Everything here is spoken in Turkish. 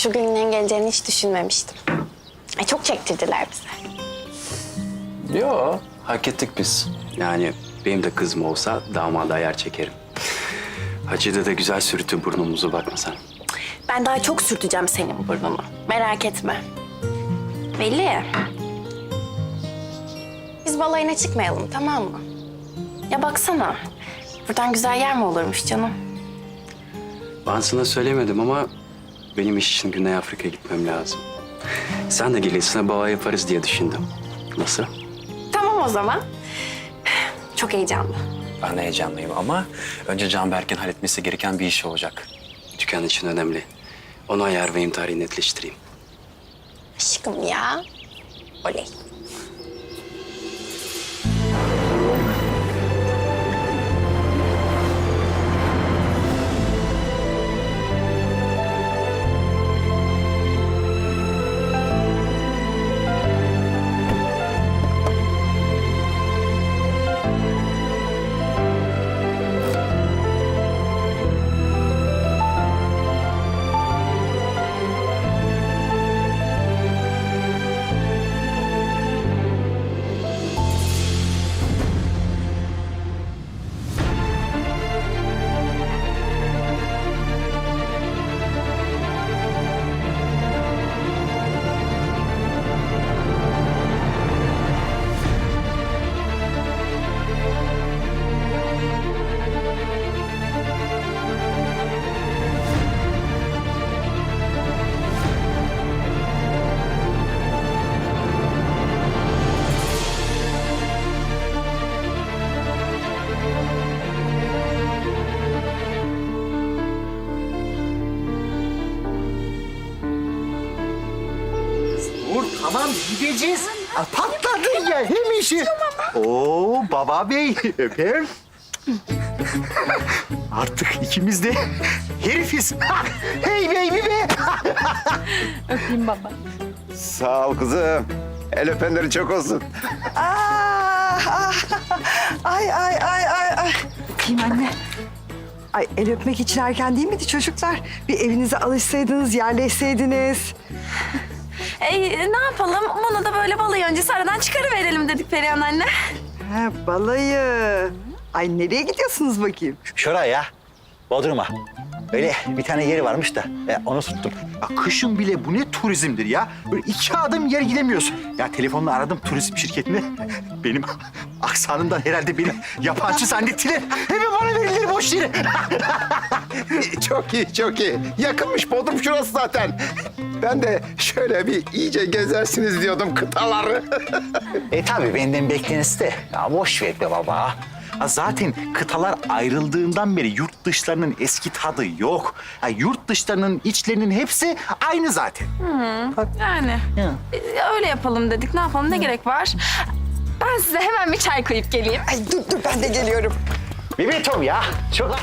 Şu günün geleceğini hiç düşünmemiştim. Ay çok çektirdiler bize. Yo, hak ettik biz. Yani benim de kızım olsa damada ayar çekerim. Hacı'da da güzel sürtü burnumuzu bakma sen. Ben daha çok sürteceğim senin burnunu. Merak etme. Belli. Biz balayına çıkmayalım tamam mı? Ya baksana. Buradan güzel yer mi olurmuş canım? Ben sana söylemedim ama benim iş için Güney Afrika'ya gitmem lazım. Sen de gelirsin baba yaparız diye düşündüm. Nasıl? Tamam o zaman. Çok heyecanlı. Ben de heyecanlıyım ama önce Canberk'in halletmesi gereken bir iş olacak. Dükkan için önemli. Onu ayar ve tarihi netleştireyim. Aşkım ya. Oley. Tamam gideceğiz. Aa, Patladın ya hem işi. Oo baba bey öpeyim. Artık ikimiz de herifiz. hey baby be. Sağ ol kızım. El öpenleri çok olsun. Ah, ah, ay ay ay ay ay. Öpeyim anne. Ay el öpmek için erken değil miydi çocuklar? Bir evinize alışsaydınız, yerleşseydiniz. E, ne yapalım? Bunu da böyle balayı öncesi aradan çıkarıverelim dedik Perihan anne. Ha, balayı. Ay nereye gidiyorsunuz bakayım? Şuraya Bodrum'a. Öyle bir tane yeri varmış da e, onu tuttum. Ya kışın bile bu ne turizmdir ya. Böyle iki adım yer gidemiyorsun. Ya telefonla aradım turizm şirketini. Benim aksanımdan herhalde beni yabancı zannettiler. Hemen bana verirler boş yeri. çok iyi, çok iyi. Yakınmış Bodrum şurası zaten. Ben de şöyle bir iyice gezersiniz diyordum kıtaları. E tabii benden beklenisi de. Ya boş ver be baba. Ha, zaten kıtalar ayrıldığından beri yurt dışlarının eski tadı yok. Ha, yurt dışlarının içlerinin hepsi aynı zaten. Yani Ya. e, öyle yapalım dedik. Ne yapalım? Ne gerek var? Ben size hemen bir çay koyup geleyim. Ay dur dur ben de geliyorum. Bebeğim ya. Çok...